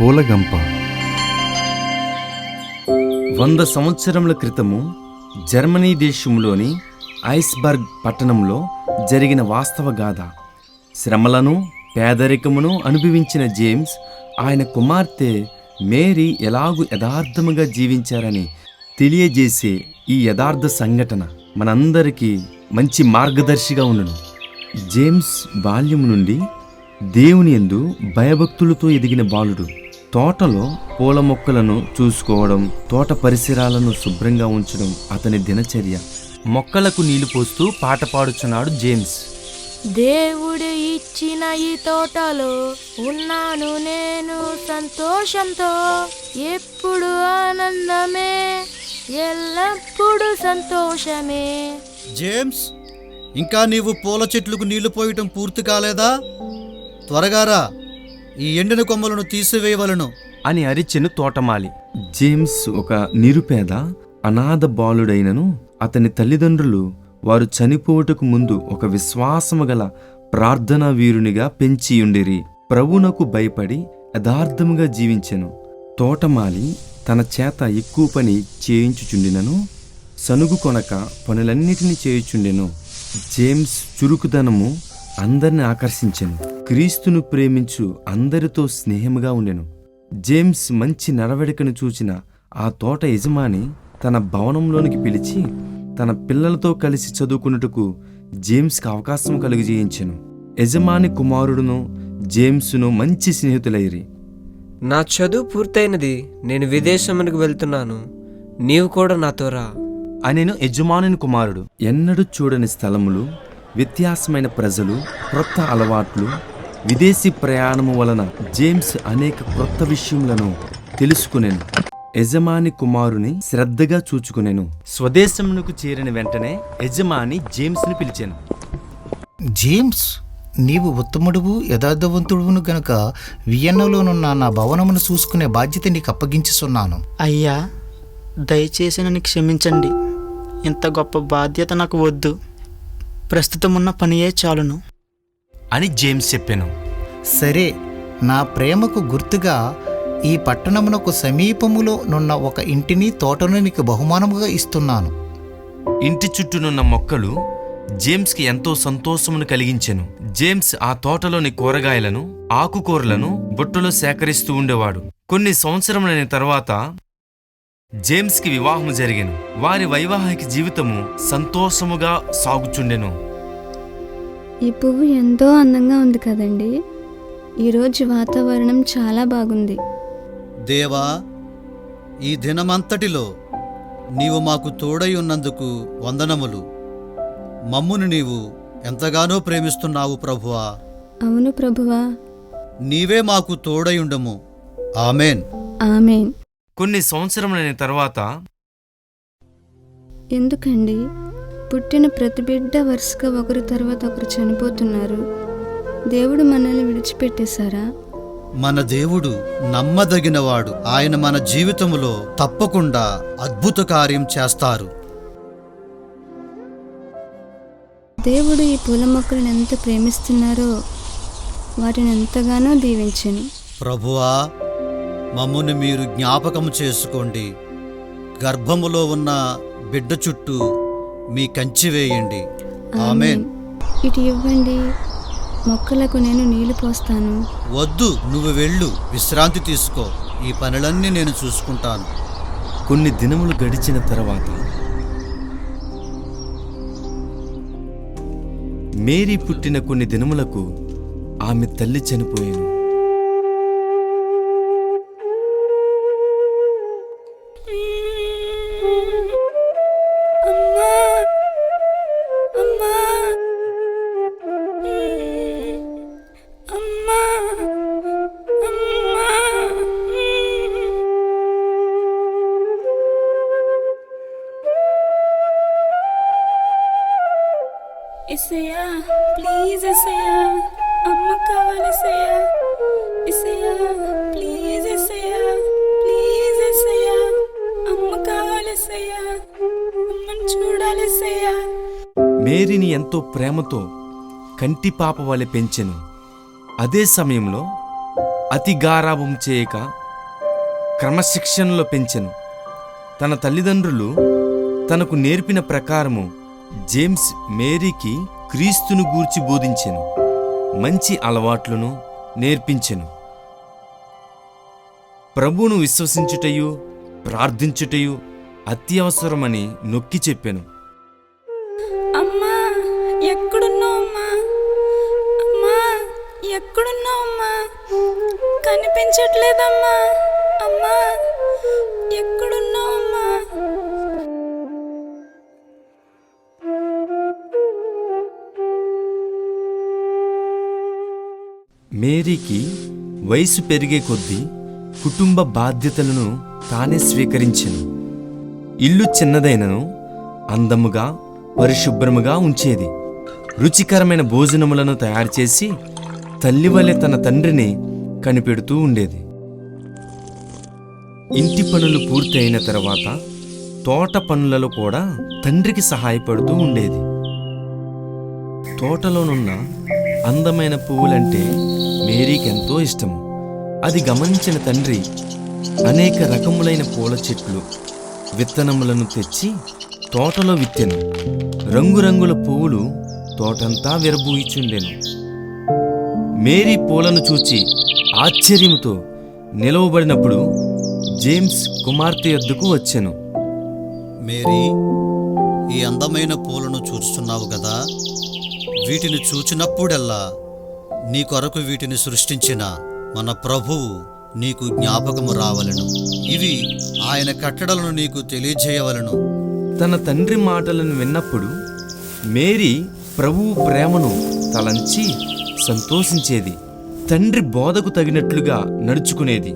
పూలగంప. వంద సంవత్సరముల క్రితము జర్మనీ దేశంలోని ఐస్బర్గ్ పట్టణంలో జరిగిన వాస్తవ గాథ. శ్రమలను పేదరికమును అనుభవించిన జేమ్స్ ఆయన కుమార్తె మేరీ ఎలాగు యథార్థముగా జీవించారని తెలియజేసే ఈ యథార్థ సంఘటన మనందరికీ మంచి మార్గదర్శిగా ఉండను. జేమ్స్ బాల్యం నుండి దేవుని యందు భయభక్తులతో ఎదిగిన బాలుడు. తోటలో పూల మొక్కలను చూసుకోవడం తోట పరిసరాలను శుభ్రంగా ఉంచడం అతని దినచర్య. మొక్కలకు నీళ్ళు పోస్తూ పాట పాడుచున్నాడు జేమ్స్. దేవుడు ఇచ్చిన ఈ తోటలో ఉన్నాను నేను సంతోషంతో. ఎప్పుడు ఆనందమే ఎల్లప్పుడూ సంతోషమే. జేమ్స్ ఇంకా నీవు పూల చెట్లకు నీళ్ళు పోయటం పూర్తి కాలేదా? త్వరగా రా. ఈ ఎండిన కొమ్మలను తీసివేయవలను. అని అరిచెను తోటమాలి. జేమ్స్ ఒక నిరుపేద అనాథ బాలుడైనను అతని తల్లిదండ్రులు వారు చనిపోవుటకు ముందు ఒక విశ్వాసము గల ప్రార్థనా వీరునిగా పెంచియుండిరి. ప్రభునకు భయపడి యథార్థముగా జీవించెను. తోటమాలి తన చేత ఎక్కువ పని చేయించుచుండినను సనుగు కొనక పనులన్నిటినీ చేయుచుండెను. జేమ్స్ చురుకుదనము అందరిని ఆకర్షించెను. క్రీస్తును ప్రేమించు అందరితో స్నేహముగా ఉండెను. జేమ్స్ మంచి నడవడికను చూచిన ఆ తోట యజమాని తన భవనంలోనికి పిలిచి తన పిల్లలతో కలిసి చదువుకున్నట్టుకు జేమ్స్కి అవకాశం కలుగజేయించెను యజమాని కుమారుడును జేమ్స్ను మంచి స్నేహితులైరి. నా చదువు పూర్తయినది నేను విదేశమునకు వెళ్తున్నాను. నీవు కూడా నాతో రా. అనెను యజమానుని కుమారుడు. ఎన్నడూ చూడని స్థలములు వ్యత్యాసమైన ప్రజలు క్రొత్త అలవాట్లు విదేశీ ప్రయాణము వలన జేమ్స్ అనేక క్రొత్త విషయములను తెలుసుకునేను. యజమాని కుమారుని శ్రద్ధగా చూచుకునేను. స్వదేశమునకు చేరిన వెంటనే యజమాని జేమ్స్ని పిలిచాను. జేమ్స్ నీవు ఉత్తముడువు యథార్థవంతుడువును గనుక వియన్నలోనున్న నా భవనమును చూసుకునే బాధ్యత నీకు అప్పగించుచున్నాను. అయ్యా దయచేసి నన్ను క్షమించండి. ఇంత గొప్ప బాధ్యత నాకు వద్దు. ప్రస్తుతం ఉన్న పనియే చాలును. అని జేమ్స్ చెప్పాను. సరే నా ప్రేమకు గుర్తుగా ఈ పట్టణమునకు సమీపములో నున్న ఒక ఇంటిని తోటను నీకు బహుమానముగా ఇస్తున్నాను. ఇంటి చుట్టూనున్న మొక్కలు జేమ్స్కి ఎంతో సంతోషమును కలిగించెను. జేమ్స్ ఆ తోటలోని కూరగాయలను ఆకుకూరలను బుట్టలో సేకరిస్తూ ఉండేవాడు. కొన్ని సంవత్సరములైన తర్వాత జేమ్స్కి వివాహము జరిగెను. వారి వైవాహిక జీవితము సంతోషముగా సాగుచుండెను. ఈ పువ్వు ఎంతో అందంగా ఉంది కదండి. ఈరోజు వాతావరణం చాలా బాగుంది. దేవా ఈ దినమంతటిలో నీవు మాకు తోడై ఉన్నందుకు వందనములు. మమ్మును నీవు ఎంతగానో ప్రేమిస్తున్నావు ప్రభువా. అవును ప్రభువా. నీవే మాకు తోడయుండము ఆమెన్. ఆమెన్. కొన్ని సంవత్సరములైన తర్వాత ఎందుకండి? పుట్టిన ప్రతి బిడ్డ వరుసగా ఒకరి తర్వాత ఒకరు చనిపోతున్నారు. దేవుడు మనల్ని విడిచిపెట్టేశారా? మన దేవుడు నమ్మదగినవాడు. ఆయన మన జీవితములో తప్పకుండా అద్భుత కార్యం చేస్తారు. దేవుడు ఈ పూల మొక్కలను ఎంత ప్రేమిస్తున్నారో వాటిని ఎంతగానో దీవించను. ప్రభువా మమ్మును మీరు జ్ఞాపకము చేసుకోండి. గర్భములో ఉన్న బిడ్డ చుట్టూ మీ కంచి వేయండి. ఆమెన్. ఇటు ఇవ్వండి. మొక్కలకు నేను నీళ్ళు పోస్తాను. వద్దు నువ్వు వెళ్ళు. విశ్రాంతి తీసుకో. ఈ పనులన్నీ నేను చూసుకుంటాను. కొన్ని దినములు గడిచిన తర్వాత మేరీ పుట్టిన కొన్ని దినములకు ఆమె తల్లి చనిపోయాను. ఇసయ్యా ప్లీజ్ ఇసయ్యా అమ్మ కావాలి ఇసయ్యా. ఇసయ్యా ప్లీజ్ ఇసయ్యా ప్లీజ్ ఇసయ్యా అమ్మ కావాలి ఇసయ్యా అమ్మని చూడాలి ఇసయ్యా. మేరీని ఎంతో ప్రేమతో కంటి పాప వలె పెంచెను. అదే సమయంలో అతి గారాభం చేయక క్రమశిక్షణలో పెంచెను. తన తల్లిదండ్రులు తనకు నేర్పిన ప్రకారము జేమ్స్ మేరీకి క్రీస్తును గూర్చి బోధించెను మంచి అలవాట్లను నేర్పించెను. ప్రభువును విశ్వసించుటయు ప్రార్థించుటయు అత్యవసరమని నొక్కి చెప్పాను. అమ్మా ఎక్కడున్నావు అమ్మా? అమ్మా ఎక్కడున్నావు అమ్మా? కనిపించట్లేదమ్మా. అమ్మా ఎక్కడున్నావు? మేరీకి వయసు పెరిగే కొద్దీ కుటుంబ బాధ్యతలను తానే స్వీకరించెను. ఇల్లు చిన్నదైనను అందముగా పరిశుభ్రముగా ఉంచేది. రుచికరమైన భోజనములను తయారు చేసి తల్లి వలె తన తండ్రిని కనిపెడుతూ ఉండేది. ఇంటి పనులు పూర్తయిన తర్వాత తోట పనులలో కూడా తండ్రికి సహాయపడుతూ ఉండేది. తోటలోనున్న అందమైన పువ్వులంటే మేరీకి ఎంతో ఇష్టం అది గమనించిన తండ్రి అనేక రకములైన పూల చెట్లు విత్తనములను తెచ్చి తోటలో విత్తెను. రంగురంగుల పువ్వులు తోటంతా విరబూయిచుండెను. మేరీ పూలను చూచి ఆశ్చర్యముతో నిలవబడినప్పుడు జేమ్స్ కుమార్తె యొద్దకు వచ్చాను. మేరీ ఈ అందమైన పూలను చూస్తున్నావు కదా వీటిని చూచినప్పుడల్లా నీ కొరకు వీటిని సృష్టించిన మన ప్రభువు నీకు జ్ఞాపకము రావలను. ఇవి ఆయన కట్టడలను నీకు తెలియజేయవలను. తన తండ్రి మాటలను విన్నప్పుడు మేరీ ప్రభువు ప్రేమను తలంచి సంతోషించేది. తండ్రి బోధకు తగినట్లుగా నడుచుకునేది.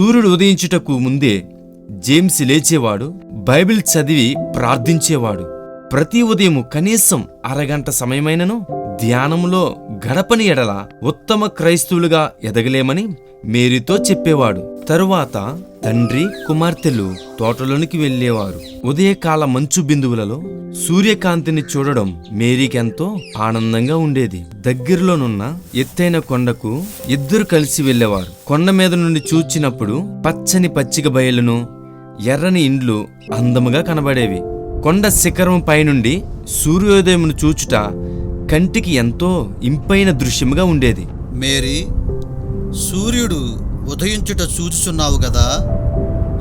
సూర్యుడు ఉదయించుటకు ముందే జేమ్స్ లేచేవాడు బైబిల్ చదివి ప్రార్థించేవాడు. ప్రతి ఉదయం కనీసం అరగంట సమయమైనను ధ్యానంలో గడపని ఎడల ఉత్తమ క్రైస్తవులుగా ఎదగలేమని మేరీతో చెప్పేవాడు. తరువాత తండ్రి కుమార్తెలు తోటలోనికి వెళ్ళేవారు. ఉదయకాల మంచు బిందువులలో సూర్యకాంతిని చూడడం మేరీకెంతో ఆనందంగా ఉండేది. దగ్గరలోనున్న ఎత్తైన కొండకు ఇద్దరు కలిసి వెళ్ళేవారు. కొండ మీద నుండి చూచినప్పుడు పచ్చని పచ్చిక బయలును ఎర్రని ఇండ్లు అందముగా కనబడేవి. కొండ శిఖరం పైనుండి సూర్యోదయమును చూచుట కంటికి ఎంతో ఇంపైన దృశ్యముగా ఉండేది. మేరీ సూర్యుడు ఉదయించుట చూచుచున్నావు గదా?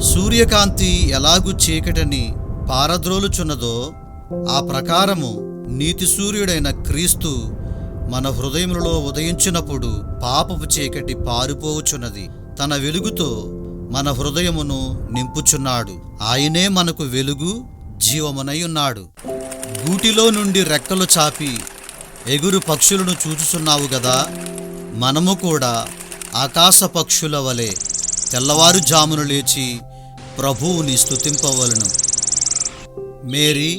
సూర్యకాంతి ఎలాగు చీకటిని పారద్రోలుచున్నదో ఆ ప్రకారము నీతి సూర్యుడైన క్రీస్తు మన హృదయములలో ఉదయించినప్పుడు పాపపు చీకటి పారిపోవుచున్నది. తన వెలుగుతో మన హృదయమును నింపుచున్నాడు. ఆయనే మనకు వెలుగు జీవమునై ఉన్నాడు గూటిలో నుండి రెక్కలు చాపి ఎగురు పక్షులను చూచుచున్నావు గదా? మనము కూడా ఆకాశ పక్షుల వలె తెల్లవారుజామును లేచి ప్రభువుని స్థుతింపవలను మేరీ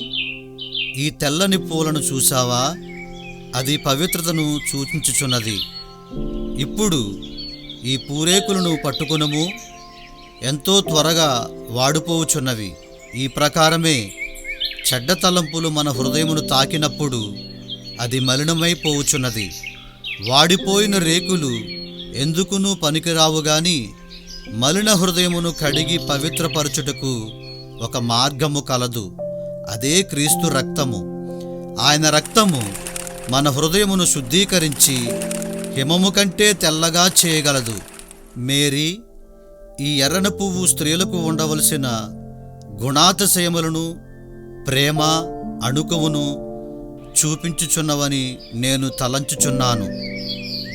ఈ తెల్లని పూలను చూసావా అది పవిత్రతను సూచించుచున్నది. ఇప్పుడు ఈ పూరేకులను పట్టుకునము. ఎంతో త్వరగా వాడిపోవుచున్నవి. ఈ ప్రకారమే చెడ్డ తలంపులు మన హృదయమును తాకినప్పుడు అది మలినమైపోవుచున్నది వాడిపోయిన రేకులు ఎందుకునూ పనికిరావు గాని మలిన హృదయమును కడిగి పవిత్రపరచుటకు ఒక మార్గము కలదు. అదే క్రీస్తు రక్తము. ఆయన రక్తము మన హృదయమును శుద్ధీకరించి హిమము కంటే తెల్లగా చేయగలదు. మేరీ ఈ ఎర్రన పువ్వు స్త్రీలకు ఉండవలసిన గుణాతిశయములను ప్రేమ అణుకువును చూపించుచున్నవని నేను తలంచుచున్నాను.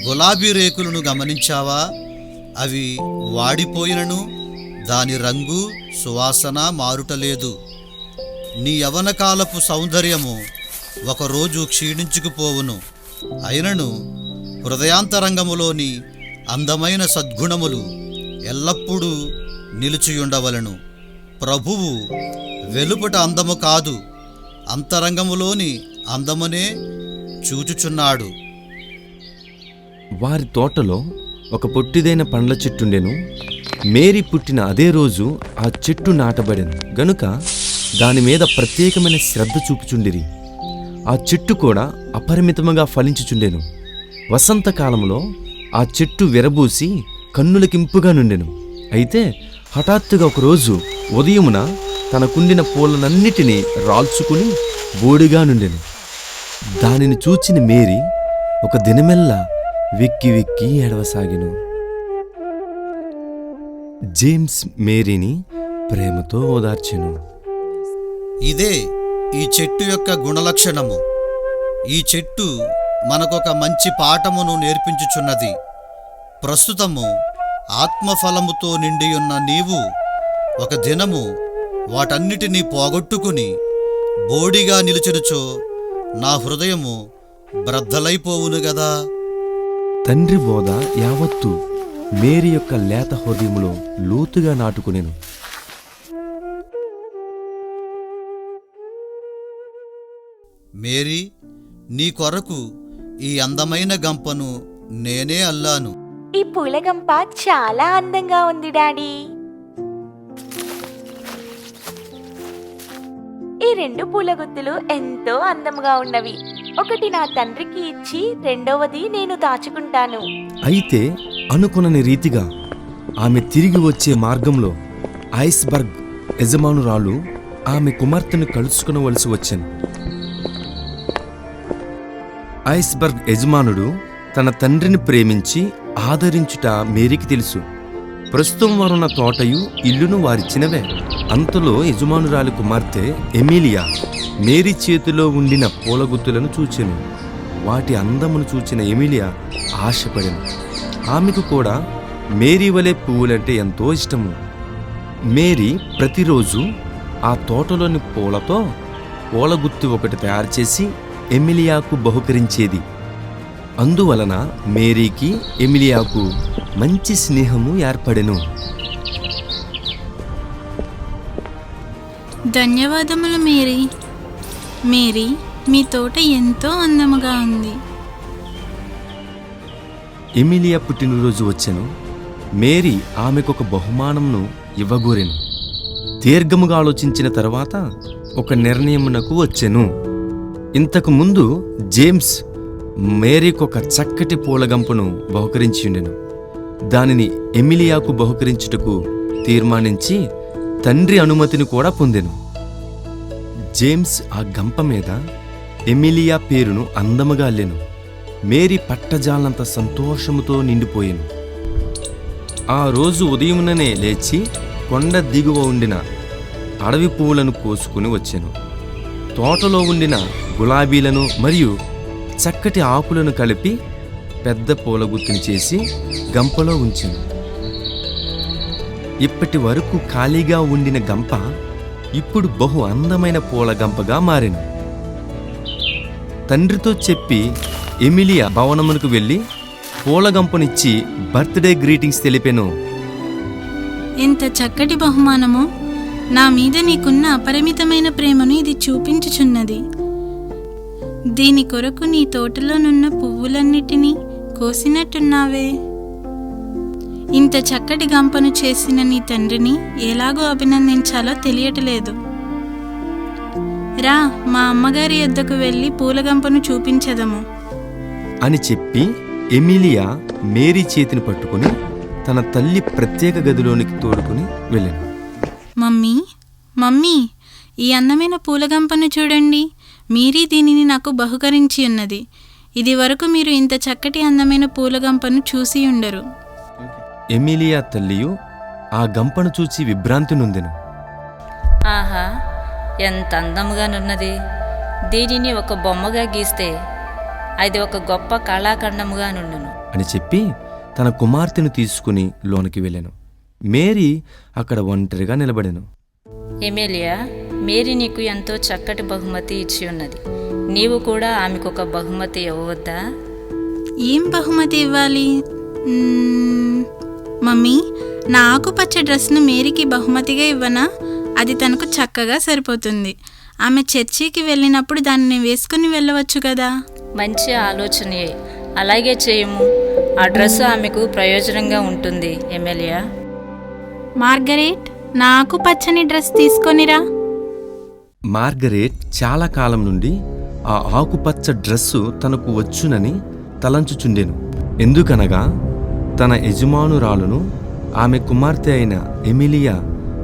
గులాబీ రేకులను గమనించావా? అవి వాడిపోయినను దాని రంగు సువాసన మారుటలేదు. నీ యవనకాలపు సౌందర్యము ఒకరోజు క్షీణించుకుపోవును. అయినను హృదయాంతరంగములోని అందమైన సద్గుణములు ఎల్లప్పుడూ నిలిచియుండవలను. ప్రభువు వెలుపట అందము కాదు అంతరంగములోని అందమునే చూచుచున్నాడు. వారి తోటలో ఒక పొట్టిదైన పండ్ల చెట్టుండెను. మేరీ పుట్టిన అదే రోజు ఆ చెట్టు నాటబడింది గనుక దాని మీద ప్రత్యేకమైన శ్రద్ధ చూపుచుండిరి. ఆ చెట్టు కూడా అపరిమితముగా ఫలించుచుండెను. వసంతకాలంలో ఆ చెట్టు విరబూసి కన్నులకింపుగా నుండెను. అయితే హఠాత్తుగా ఒకరోజు ఉదయమున తనకుండిన పూలనన్నిటినీ రాల్చుకుని బోడిగా నుండెను. దానిని చూచిన మేరీ ఒక దినమెల్లా విక్కి విక్కి ఏడవసాగెను. జేమ్స్ మేరీని ప్రేమతో ఓదార్చెను. ఇదే ఈ చెట్టు యొక్క గుణలక్షణము. ఈ చెట్టు మనకొక మంచి పాఠమును నేర్పించుచున్నది. ప్రస్తుతము ఆత్మఫలముతో నిండియున్న నీవు ఒక దినము వాటన్నిటినీ పోగొట్టుకుని బోడిగా నిలిచినచో నా హృదయము బ్రద్దలైపోవును గదా. తండ్రి బోధ యావత్తు మేరీ యొక్క లేత హృదయములో లోతుగా నాటుకునేను. మేరీ నీ కొరకు ఈ అందమైన గంపను నేనే అల్లాను. ఈ పూలగంప చాలా అందంగా ఉంది డాడీ. ఈ రెండు పూల గుత్తులు ఎంతో అందంగా ఉన్నవి. ఒకటి నా తండ్రికి ఇచ్చి రెండవది నేను దాచుకుంటాను. అయితే అనుకునని రీతిగా ఆమె తిరిగి వచ్చే మార్గంలో ఐస్బర్గ్ యజమానురాలు ఆమె కుమార్తెను కలుసుకునవలసి వచ్చాను ఐస్బర్గ్ యజమానుడు తన తండ్రిని ప్రేమించి ఆదరించుట మేరీకి తెలుసు. ప్రస్తుతం వారున్న తోటయు ఇల్లును వారిచ్చినవే. అంతలో యజమానురాలి కుమార్తె ఎమిలియా మేరీ చేతిలో ఉండిన పూలగుత్తులను చూచెను. వాటి అందమును చూచిన ఎమిలియా ఆశపడెను. ఆమెకు కూడా మేరీ వలె పువ్వులంటే ఎంతో ఇష్టము. మేరీ ప్రతిరోజు ఆ తోటలోని పూలతో పూలగుత్తి ఒకటి తయారు చేసి ఎమిలియాకు బహుకరించేది. అందువలన మేరీకి ఎమిలియాకు మంచి స్నేహము ఏర్పడెను. ధన్యవాదములు మేరీ. మేరీ మీ తోట ఎంతో అందముగా ఉంది. ఎమిలియా పుట్టినరోజు వచ్చెను. మేరీ ఆమెకొక బహుమానంను ఇవ్వగోరెను. దీర్ఘముగా ఆలోచించిన తర్వాత ఒక నిర్ణయమునకు వచ్చెను. ఇంతకు ముందు జేమ్స్ మేరీకొక చక్కటి పూలగంపను బహుకరించిండెను దానిని ఎమిలియాకు బహుకరించుటకు తీర్మానించి తండ్రి అనుమతిని కూడా పొందెను. జేమ్స్ ఆ గంప మీద ఎమిలియా పేరును అందముగా అల్లెను. మేరీ పట్టజాలంత సంతోషముతో నిండిపోయాను. ఆ రోజు ఉదయముననే లేచి కొండ దిగువ ఉండిన అడవి పువ్వులను కోసుకుని వచ్చాను. తోటలో ఉండిన గులాబీలను మరియు చక్కటి ఆకులను కలిపి పెద్ద పూల గుత్తుని చేసి గంపలో ఉంచింది. ఇప్పటి వరకు ఖాళీగా ఉండిన గంప ఇప్పుడు బహు అందమైన పూల గంపగా మారింది. తండ్రితో చెప్పి ఎమిలియా భవనమునకు వెళ్ళి పూలగంపనిచ్చి బర్త్డే గ్రీటింగ్స్ తెలిపెను. ఎంత చక్కటి బహుమానము నా మీద నీకున్న అపరిమితమైన ప్రేమను ఇది చూపించుచున్నది. దీని కొరకు నీ తోటలోనున్న పువ్వులన్నిటినీ కోసినట్టున్నావే? ఇంత చక్కటి గంపను చేసిన నీ తండ్రిని ఎలాగో అభినందించాలో తెలియటలేదు. రా మా అమ్మగారి యొద్దకు వెళ్ళి పూలగంపను చూపించదము. అని చెప్పి ఎమిలియా మేరీ చేతిని పట్టుకుని తన తల్లి ప్రత్యేక గదిలోనికి తోడుకుని వెళ్ళాను. మమ్మీ మమ్మీ ఈ అందమైన పూలగంపను చూడండి. మీరీ దీనిని నాకు బహుకరించి ఉన్నది. ఇది వరకు మీరు ఇంత చక్కటి అందమైన పూలగంపను చూసి ఉండరు. ఎమిలియా తల్లియు ఆ గంపను చూచి విభ్రాంతి నొందెను. ఆహా ఎంత అందముగానున్నది. దీనిని ఒక బొమ్మగా గీస్తే అది ఒక గొప్ప కళాఖండముగా నుండును అని చెప్పి తన కుమార్తెను తీసుకుని లోనికి వెళ్ళాను. మేరీ అక్కడ ఒంటరిగా నిలబడెను. ఎమేలియా మేరీ నీకు ఎంతో చక్కటి బహుమతి ఇచ్చి ఉన్నది నీవు కూడా ఆమెకు ఒక బహుమతి ఇవ్వవద్దా? ఏం బహుమతి ఇవ్వాలి? మ్మ్, మమ్మీ నా ఆకుపచ్చ డ్రెస్ను మేరీకి బహుమతిగా ఇవ్వనా? అది తనకు చక్కగా సరిపోతుంది. ఆమె చర్చికి వెళ్ళినప్పుడు దానిని వేసుకుని వెళ్ళవచ్చు కదా? మంచి ఆలోచనే. అలాగే చేయము. ఆ డ్రెస్ ఆమెకు ప్రయోజనంగా ఉంటుంది ఎమ్మెల్యే. మార్గరేట్ నా ఆకుపచ్చని డ్రెస్ తీసుకొనిరా. మార్గరేట్ చాలా కాలం నుండి ఆ ఆకుపచ్చ డ్రెస్సు తనకు వచ్చునని తలంచుచుండెను. ఎందుకనగా తన యజమానురాలును ఆమె కుమార్తె అయిన ఎమిలియా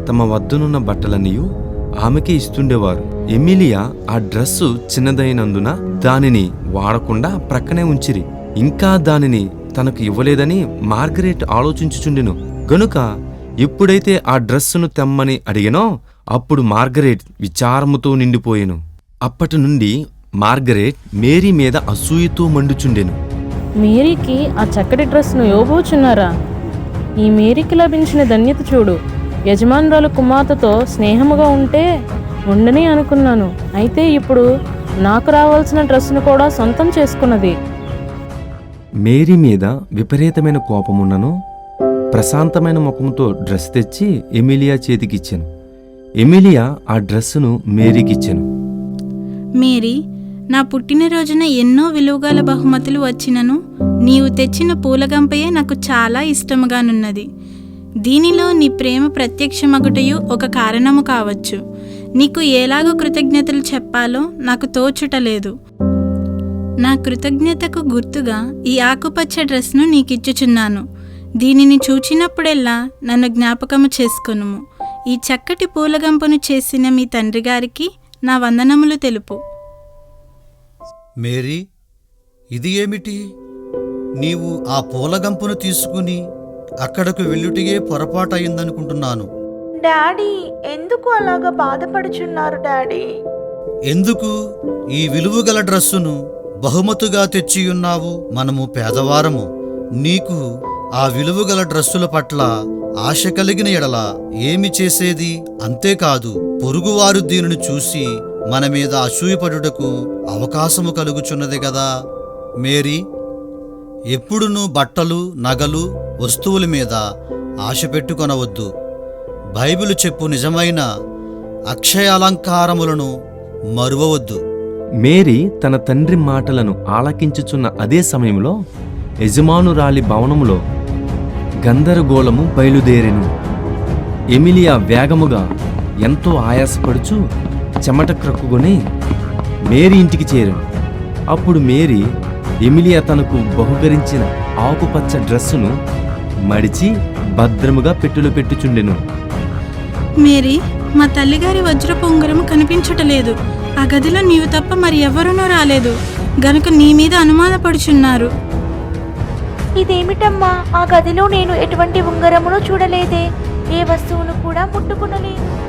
తమ వద్దనున్న బట్టలన్నీయు ఆమెకే ఇస్తుండేవారు. ఎమిలియా ఆ డ్రెస్సు చిన్నదైనందున దానిని వాడకుండా ప్రక్కనే ఉంచిరి. ఇంకా దానిని తనకు ఇవ్వలేదని మార్గరేట్ ఆలోచించుచుండెను. గనుక ఎప్పుడైతే ఆ డ్రెస్సును తెమ్మని అడిగినో అప్పుడు మార్గరేట్ విచారముతో నిండిపోయెను. అప్పటి నుండి మార్గరేట్ మేరీ మీద అసూయతో మండుచుండెను. మేరీకి ఆ చక్కటి డ్రెస్ను ఇవ్వబోచున్నారా? ఈ మేరీకి లభించిన ధన్యత చూడు. యజమానురాలు కుమార్తెతో స్నేహముగా ఉంటే ఉండని అనుకున్నాను. అయితే ఇప్పుడు నాకు రావాల్సిన డ్రెస్సును కూడా సొంతం చేసుకున్నది. మేరీ మీద విపరీతమైన కోపమున్నను. ప్రశాంతమైన ముఖంతో డ్రెస్ తెచ్చి ఎమిలియా చేతికిచ్చాను. ఎమిలియా ఆ డ్రెస్సును మేరీకిచ్చాను. మేరీ నా పుట్టినరోజున ఎన్నో విలువగల బహుమతులు వచ్చినను నీవు తెచ్చిన పూలగంపయే నాకు చాలా ఇష్టముగానున్నది. దీనిలో నీ ప్రేమ ప్రత్యక్షమగుటయు ఒక కారణము కావచ్చు. నీకు ఎలాగో కృతజ్ఞతలు చెప్పాలో నాకు తోచుటలేదు. నా కృతజ్ఞతకు గుర్తుగా ఈ ఆకుపచ్చ డ్రెస్ను నీకిచ్చుచున్నాను. దీనిని చూచినప్పుడెల్లా నన్ను జ్ఞాపకము చేసుకొనుము. ఈ చక్కటి పూలగంపను చేసిన మీ తండ్రి గారికి నా వందనములు తెలుపు. మేరీ ఇది ఏమిటి? నీవు ఆ పూలగంపును తీసుకుని అక్కడకు వెళ్ళుటిగే పొరపాటు అయిందనుకుంటున్నాను డాడీ ఎందుకు అలాగ బాధపడుచున్నారు డాడీ? ఎందుకు? ఈ విలువగల డ్రస్సును బహుమతుగా తెచ్చియున్నావు మనము పేదవారము. నీకు ఆ విలువగల డ్రస్సుల పట్ల ఆశ కలిగిన ఎడల ఏమి చేసేది? అంతేకాదు పొరుగువారు దీనిని చూసి మన మీద అసూయపడుటకు అవకాశము కలుగుచున్నది కదా మేరీ ఎప్పుడునూ బట్టలు నగలు వస్తువుల మీద ఆశ పెట్టుకొనవద్దు. బైబిలు చెప్పు నిజమైన అక్షయాలంకారములను మరువవద్దు. మేరీ తన తండ్రి మాటలను ఆలకించుచున్న అదే సమయంలో యజమానురాలి భవనములో గందరగోళము బయలుదేరెను. ఎమిలియా వేగముగా ఎంతో ఆయాసపడుచు చెమట క్రక్కుకొని మేరీ ఇంటికి చేరాను అప్పుడు మేరీ ఎమిలియా తనకు బహుకరించిన ఆకుపచ్చ డ్రెస్సును మడిచి భద్రముగా పెట్టులో పెట్టుచుండెను. మేరీ మా తల్లిగారి వజ్రపు ఉంగరము కనిపించటలేదు. ఆ గదిలో నీవు తప్ప మరి ఎవరునూ రాలేదు. గనుక నీ మీద అనుమానపడుచున్నారు. ఇదేమిటమ్మా? ఆ గదిలో నేను ఎటువంటి ఉంగరమును చూడలేదే. ఏ వస్తువును కూడా ముట్టుకునలేదు